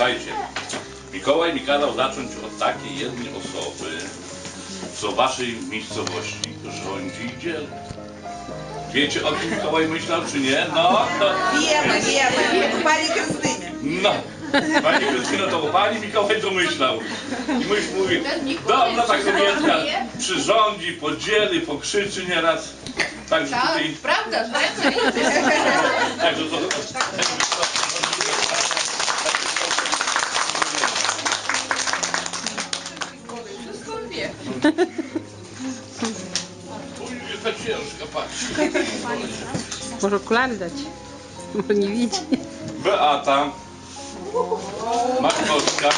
Słuchajcie, Mikołaj mi kazał zacząć od takiej jednej osoby, co w waszej miejscowości rządzi i dzieli. Wiecie o kim Mikołaj myślał, czy nie? No, to, Wiemy, wiemy. Pani Krystynie. no. Pani Krystyno, to o pani Mikołaj domyślał. I myś mówi, dobra, tak Sowietka przyrządzi, podzieli, pokrzyczy nieraz. Także Tak, tutaj, prawda, że także to... Wszystko on wie. Oj, jaka ciężka, patrz. Może okulary dać, bo nie widzi. Beata, Markowska.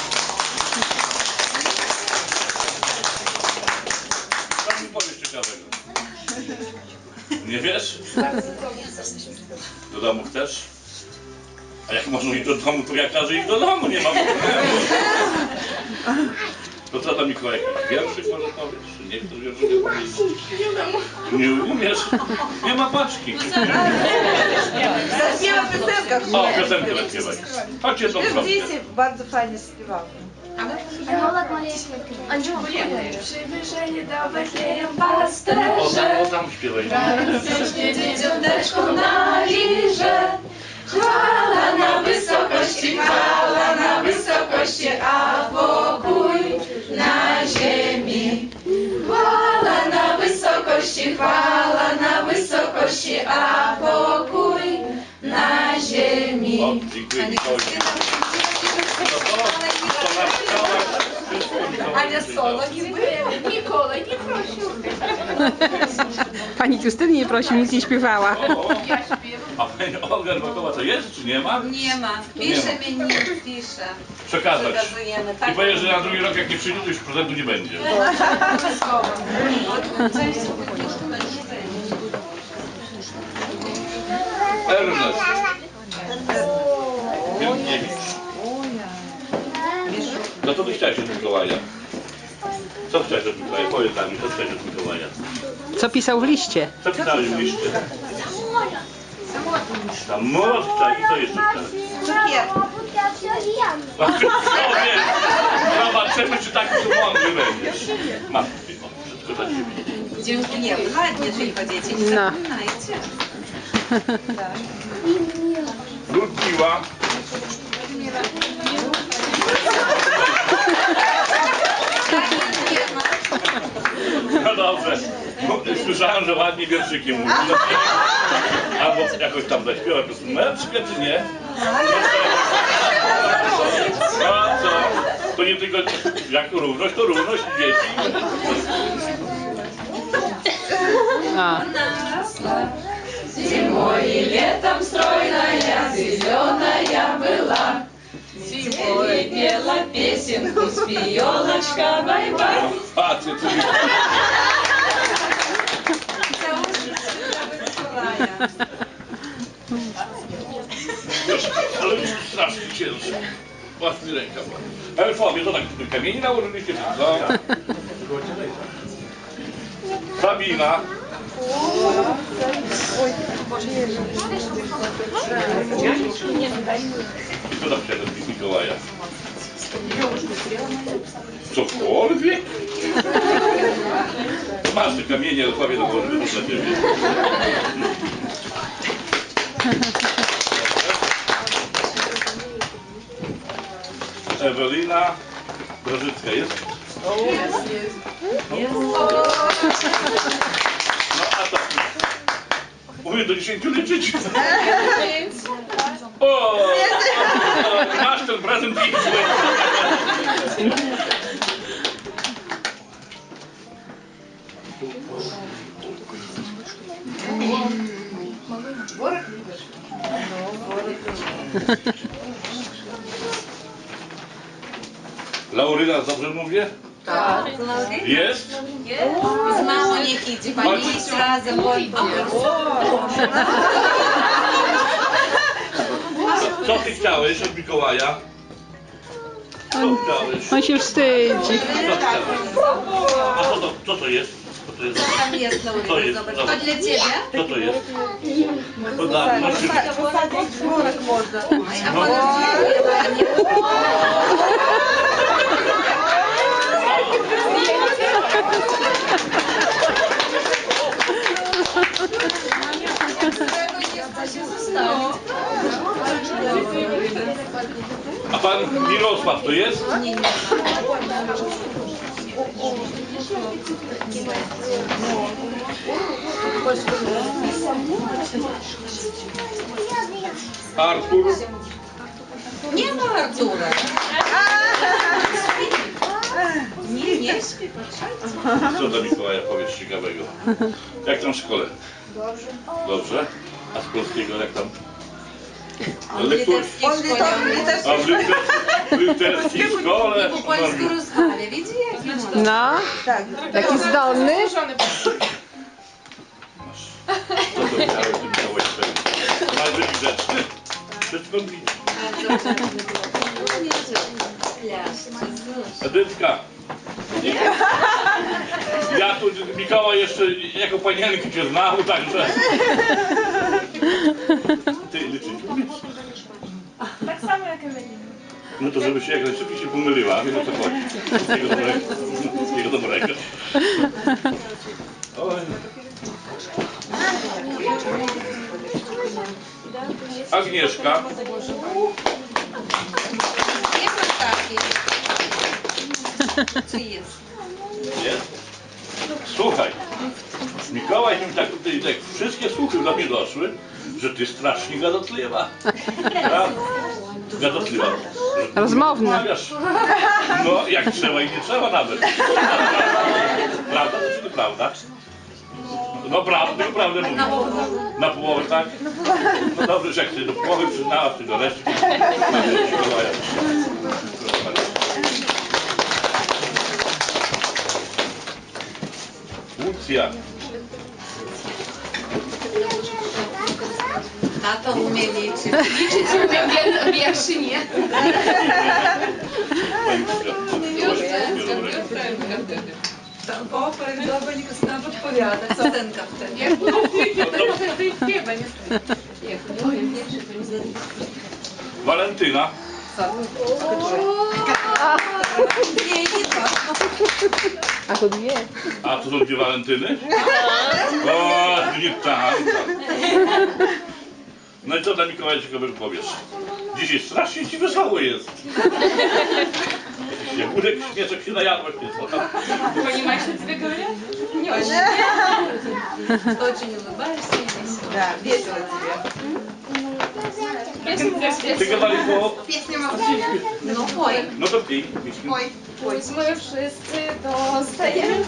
Co mi powiesz ciekawego? Nie wiesz? Do domu chcesz? A jak można iść do domu, to ja każę iść do domu, nie ma problemu. To co tam Mikołaj, jakiś wierszyk może powiesz? Czy nie wierszyk powiedzieć? Nie umiesz? Nie ma paczki. Zaśpiewa piosenkę. O, piosenkę zaśpiewaj. Chodź jedną kropkę. Dzieci bardzo fajnie śpiewały. Przybliżenie do Betlejem O, pasterze tam, o, tam śpiewaj. Wrześnie dzieciąteczko na liże Chwala na wysokości, chwala na wysokości A pokój wysokości, chwala na wysokości A pokój na ziemi O, dziękuję Mikołaj. No Ale solo nie było. Nikola nie prosił. Pani Krystyny nie prosi, nic nie śpiewała. O, Ja śpiewam. a pani Olga Rybakowa to jest, czy nie ma? Nie ma. Pisze mi nie pisze. Przekazać. Przekazujemy. I Tak. powiesz, że na drugi rok jak nie przyjdzie, to już prezentu nie będzie. Ernest. Wielkiewicz. No to ty chciałeś od Mikołaja. Co chciałeś od Mikołaja? Powiedz nam, co chciałeś od Mikołaja. Co pisał w liście? Co pisałeś w liście? Samolot chciałeś i co jeszcze chciałeś? Cukier. Zobaczymy, czy taki tu mądry będziesz. Tylko, wszystko dla ciebie. Dziękuję. Ładnie tylko dzieci. Nie No. zapominajcie. Ludmiła. No dobrze. Słyszałem, że ładnie wierszykiem mówi. No Albo jakoś tam zaśpiewa piosenkę. Czy nie? No a co? To nie tylko jak równość, to równość dzieci. A. И летом стройная, зеленая была. Зимой пела песенку с пиелочка бай-бай. Вас I co tam chciałeś od Mikołaja? Cokolwiek? Masz te kamienie, Elfowie, nałożyli to dla ciebie. Ewelina Brożycka jest? No a to... Mówię do 10 liczyć. O! Masz ten prezent i Lauryna, dobrze mówię? Tak. Jest? Z mamą niech idzie. Pani idź razem. bądź. Co ty chciałeś od Mikołaja? Co chciałeś? on się wstydzi. Co chciałeś? A co to, co to jest? Co to jest? Tam jest Co Lauryna, jest? zobacz. To dla ciebie. Co to jest? Podam, no, Worek można. no, Ania. A pan Mirosław to jest? Artur? Nie ma Artura. Nie, nie. Co do Mikołaja powiedz ciekawego? Jak tam w szkole? Dobrze. Dobrze? A z polskiego jak tam? On w litewskiej szkole. A w, w literskiej szkole? Po polsku rozmawia. Widzi jaki on? No, taki zdolny. Co to miałeś Bardzo grzeczny. Wszystko. No, Edytka. Ja tu Mikołaj jeszcze jako panienki cię znał, także... No to żeby się jak najszybciej się pomyliła, wiem o co chodzi. Wszystkiego dobrego. Wszystkiego dobrego. Oj. Agnieszka. Taki. Czy jest? Jest? Słuchaj, Mikołaj mi tak tak wszystkie słuchy do mnie doszły, że ty strasznie gadatliwa. Prawda? Gadatliwa. Rozmawiasz. No, jak trzeba i nie trzeba nawet. Prawda czy nieprawda? No prawda, tylko prawdę mówię. Na połowę, tak? No dobrze, że jak ty do połowy przyznałaś, ty do reszty. Łucja. Tato umie liczyć. Liczyć umiem wier- wierszy nie. Pani Łucja. Bo prawidłowo nikt nam odpowiada. Co Piosenka wtedy. I śpiewa, nie Walentyna. Nie, nie to. A to dwie. A to są dwie Walentyny? O, nie tak. No i co dla Mikołaja ciekawego powiesz? Dzisiaj strasznie ci wesoło jest. Jakiś Jagódek, śmieszek się najadłeś, nie co tam? Понимаете, тебе говорят? Не очень. Очень улыбаешься и весело. Да, весело тебе. Ty gadali po... Ну, пой. No to pij. pieśń. Ось ми wszyscy dostajemy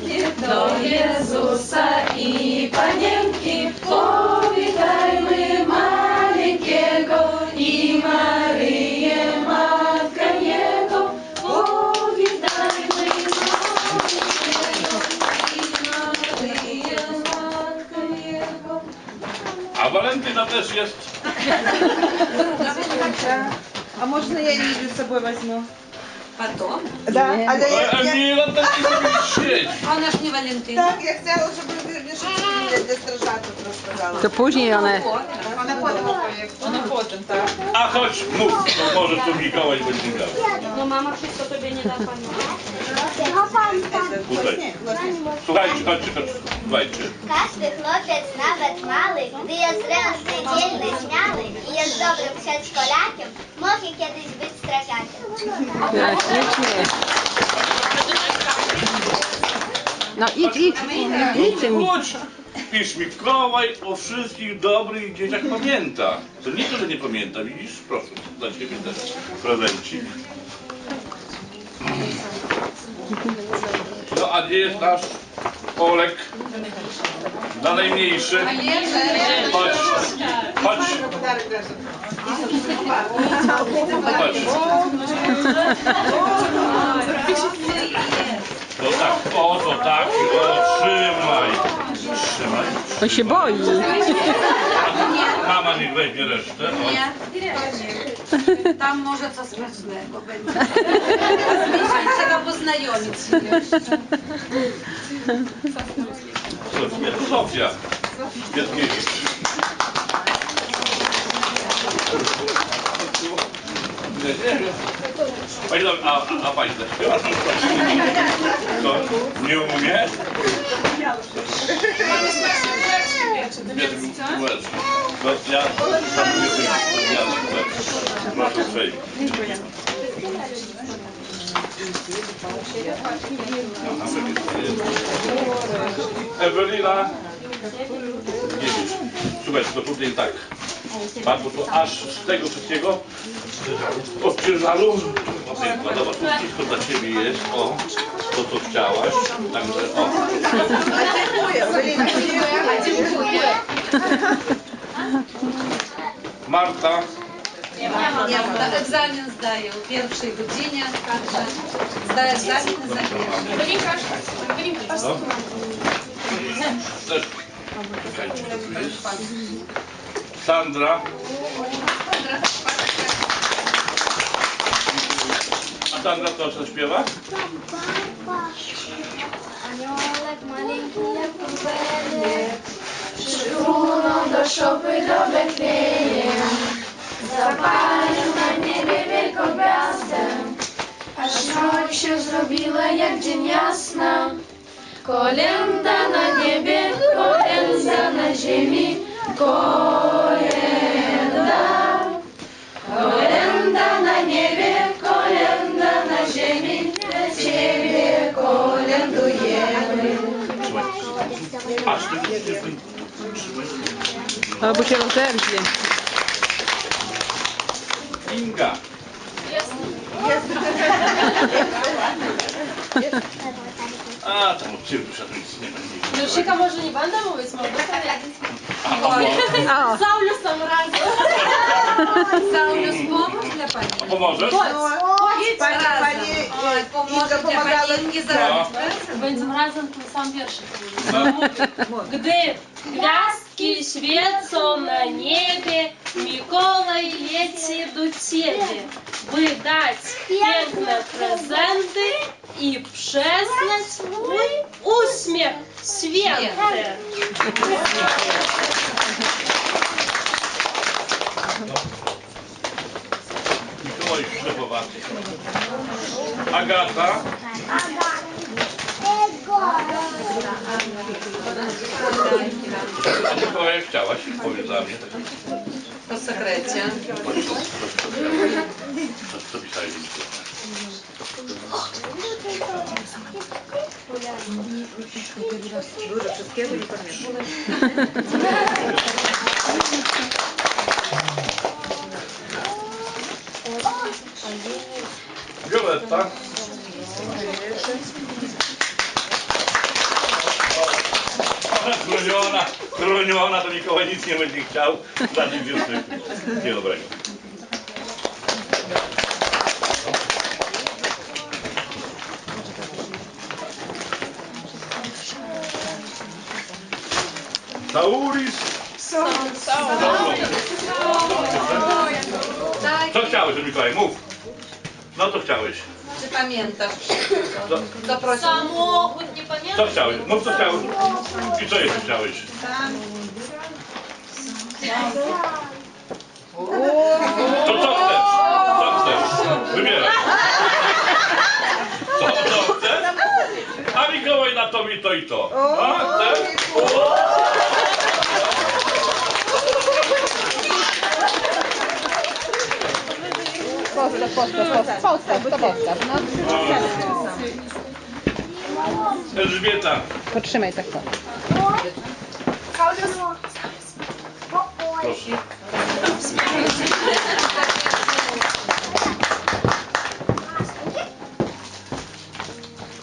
Do Jezusa i Panienki powitajmy maleńkiego И Мария Матка Неко. О, видели мы Неко. И Мария Матка Неко. А Валентина теж есть. А можно я Лизу с собой возьму? Потом. Да. А я- я- Міра такі собі честь. А Вона ж не Валентина. так, я хотела, чтобы де стражати розказала. То później one... Вона потім, вона потім, так. A chodź, mów, to może tu Mikołaj będzie grał. No mama wszystko tobie nie da pani. Його пам'ятаю. Tutaj. Słuchajcie, chodźcie, chodźcie, słuchajcie. Кожний хлопець навіть малий, де я зрелий дільний смялий, і я з добрим школяком мог і кидись бить стражати. No, ślicznie. No idź, idź, idź, idź, idź. Chodź. Pisz Mikołaj o wszystkich dobrych dzieciach pamięta. To nie to, że nie pamięta, widzisz? Proszę, dla ciebie też prezencik. No a gdzie jest nasz Olek? Dla najmniejszy. Chodź, chodź. Chodź. To tak, o to tak, o. On się boi. Mama niech weźmie resztę. O. Nie. Tam może co strasznego będzie. Trzeba poznajomić się jeszcze. Sofia, to Sofia. Jadkiewicz. Nie wiem. Pani, a, a, a pani zaśpiewa? To nie umie? Kuleczki. No, ja zamówię tym specjalny kuleczki. Proszę przejść. Ewelina. Nie wiesz. Słuchaj, to powiem tak. Pan, bo to aż z tego wszystkiego od ciężaru Opieńko, zobacz, tu wszystko dla Ciebie jest, o, to co chciałaś, także o. Marta, Nie ma, nie ma. Egzamin zdaję w pierwszej godzinie, także zdaję egzamin zdaję. Wynika, wynika. no. Też, czekajcie, co tu jest. Sandra. A Sandra to co śpiewa? Aniołek maleńki jak kubełek. Przytrudną do szopy do Betlejem. Zapalił na niebie wielką gwiazdę. Aż noc się zrobiła jak dzień jasna. Kolenda na niebie, kolenda na ziemi, kolenda. Kolenda na niebie, kolenda na ziemi, dla Ciebie kolendujemy. Aż ty nie Trzymaj. Albo się rozerwie. Inga. A, tam od Ciebie przyszedłem, nic nie będzie. Jusika może nie będę mówić, mogę O, Saulius tam razem. Saulius, pomóż dla pani. a pomożesz? Pani, Razem. pani Oj, pomoże dla pani Ingi zaraz. Będziemy razem ten sam wierszyk. No. Gdy gwiazdki świecą na niebie, Mikołaj leci do ciebie, by dać piękne prezenty i przesłać swój uśmiech święty. Mikołaj Szczepowaty. Agata. A Mikołaja chciałaś? Powiedz dla mnie. Po sekrecie. Co, co pisałeś? Dużo chroniona, to Mikołaj nic nie będzie chciał. Żadnych wierszyków. Nie dobrego. Sauris. Co chciałeś, Mikołaj? Mów. No to chciałeś. czy pamiętasz? Prosił? Samochód, nie co chciałeś? Mów co chciałeś. I co jeszcze chciałeś? To co chcesz? Co chcesz? Wybieraj. Co chcesz? A Mikołaj na to mi to i to. A, chcesz? postaw, postaw, postaw, postaw, to postaw, no. Elżbieta. Potrzymaj tak to. Proszę.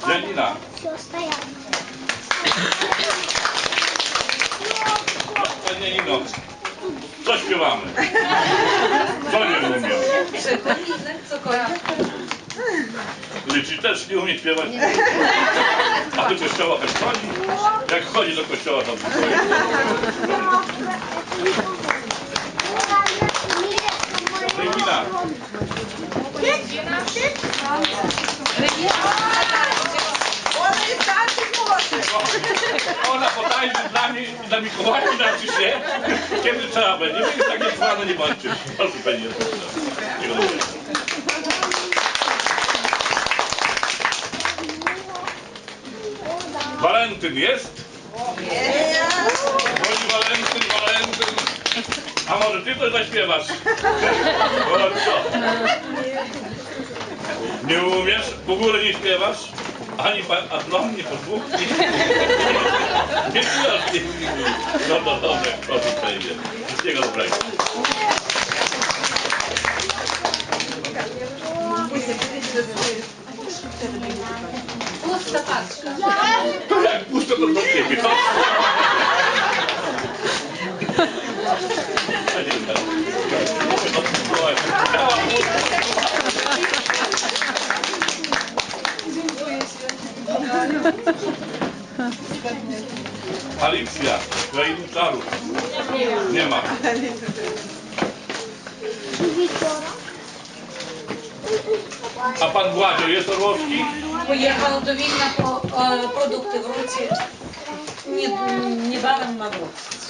Janina. Panie Nino. Co śpiewamy? Co nie umiem? Przypomnij, cokolwiek. Liczy też nie umie śpiewać. A do kościoła też chodzi. Jak chodzi do kościoła, to Regina. Ona jest młody. Ona potańczy dla mnie i dla Mikołaja nauczy się, kiedy trzeba będzie. Więc takie trwane nie bądźcie. Proszę Pani. Nie Walentyn jest? Woli Walentyn, Walentyn. A może ty coś zaśpiewasz? O co? Nie umiesz? W ogóle nie śpiewasz? Ani pan, a dla mnie po dwóch nie, nie, nie, nie, nie. No to dobrze, proszę przejdzie. Wszystkiego dobrego. Pusta paczka. To jak pusto to do ciebie. pusta. Alicja, krainy czarów. Nie ma. A pan Władzio jest Orłowski? Pojechał do Wilna po e, produkty wróci. Nie, niebawem ma wrócić.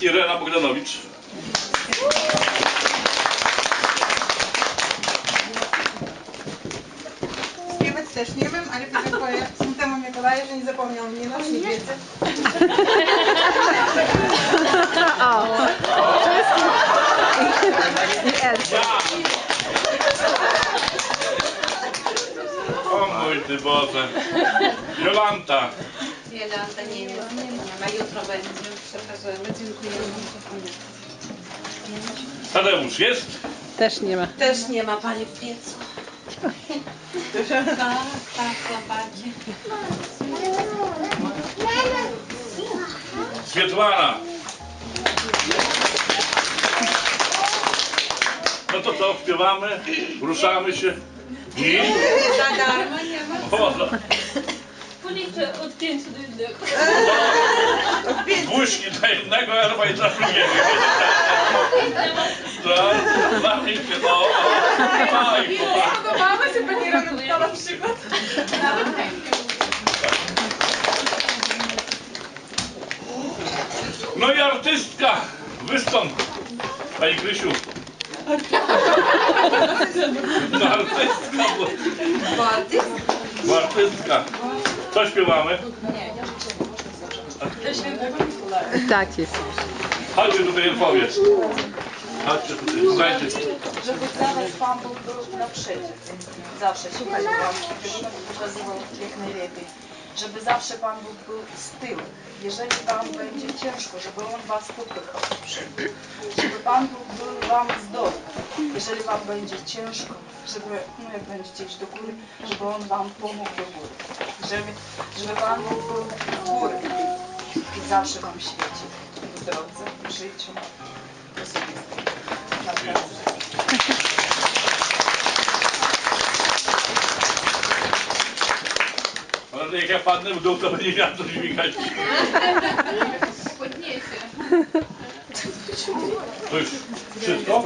Irena Bogdanowicz. Śpiewać też nie wiem, ale podziękuję świętemu Mikołaju, że nie zapomniał mnie na świecie. O. I Elcia. Mój ty Boże. Jolanta. Jolanta nie wiem, nie ma. Jutro będzie. Przekażemy. Dziękujemy. Tadeusz jest? Też nie ma. Też nie ma pani w piecu. Tak, tak, chłopaki. Swietłana. No to co, śpiewamy? Ruszamy się? Nie? Za darmo nie ma. O, no. Policzę od pięciu do jednego. Buźki dla jednego erba i dla drugiego. Tak, dla mnie się, no. o. Aj, chłopak. Podobała się pani Renatka na przykład? No i artystka. Wystąp. Pani Krysiu. Artystka. bo Artystka. Co śpiewamy? Tak jest. Chodźcie tutaj powiedz. Chodźcie tutaj, słuchajcie. żeby dla Was Pan był naprzeciw. Zawsze słuchać Wam, żeby pokazywał jak najlepiej. Żeby zawsze Pan Bóg był z tyłu. Jeżeli Wam będzie ciężko, żeby On Was popychał. Żeby Pan Bóg był Wam z dołu. Jeżeli Wam będzie ciężko, żeby, no jak będziecie iść do góry, żeby On Wam pomógł do góry. Żeby, żeby Pan Bóg był w górę i zawsze Wam świecił w drodze, w życiu osobistym. Naprawdę. Ale jak ja padnę w dół, to będzie miał coś dźwigać. To już wszystko?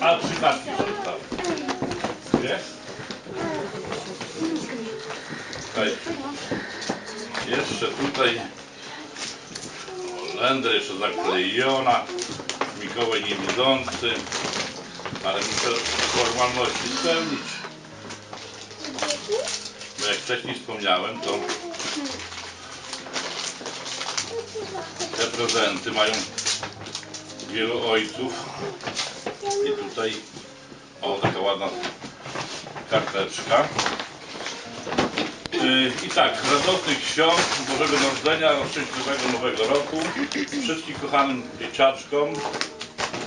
A trzy kartki zostały. Jeszcze tutaj. Olender jeszcze zaklejona. Mikołaj niewidzący. Ale muszę formalności spełnić. Jak wcześniej wspomniałem, to te prezenty mają wielu ojców. I tutaj, o taka ładna karteczka. Yy, I tak, radosnych świąt, Bożego Narodzenia, szczęśliwego Nowego Roku. Wszystkim kochanym dzieciaczkom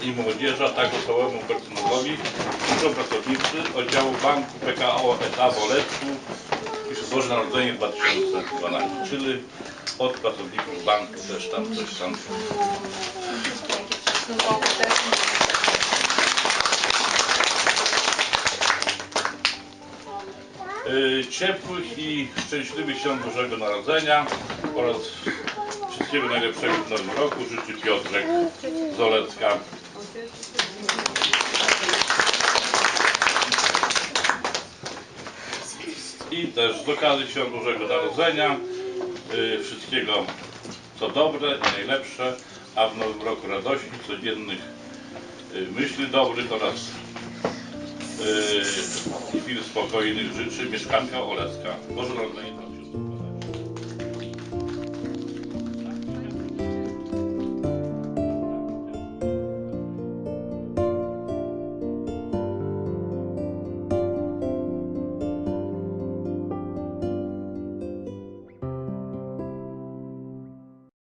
i młodzieży, a także całemu personelowi. Życzą pracownicy oddziału Banku PKO SA w Olecku. Pisze Boże Narodzenie 2012, czyli od pracowników banku też tam coś tam. Yy, ciepłych i szczęśliwych świąt Bożego Narodzenia oraz wszystkiego najlepszego w nowym roku życzy Piotrek z I też z okazji Świąt Bożego Narodzenia yy, wszystkiego co dobre i najlepsze, a w nowym roku radości, codziennych yy, myśli dobrych oraz yy, chwil spokojnych życzy mieszkanka Olecka. Boże Narodzenie.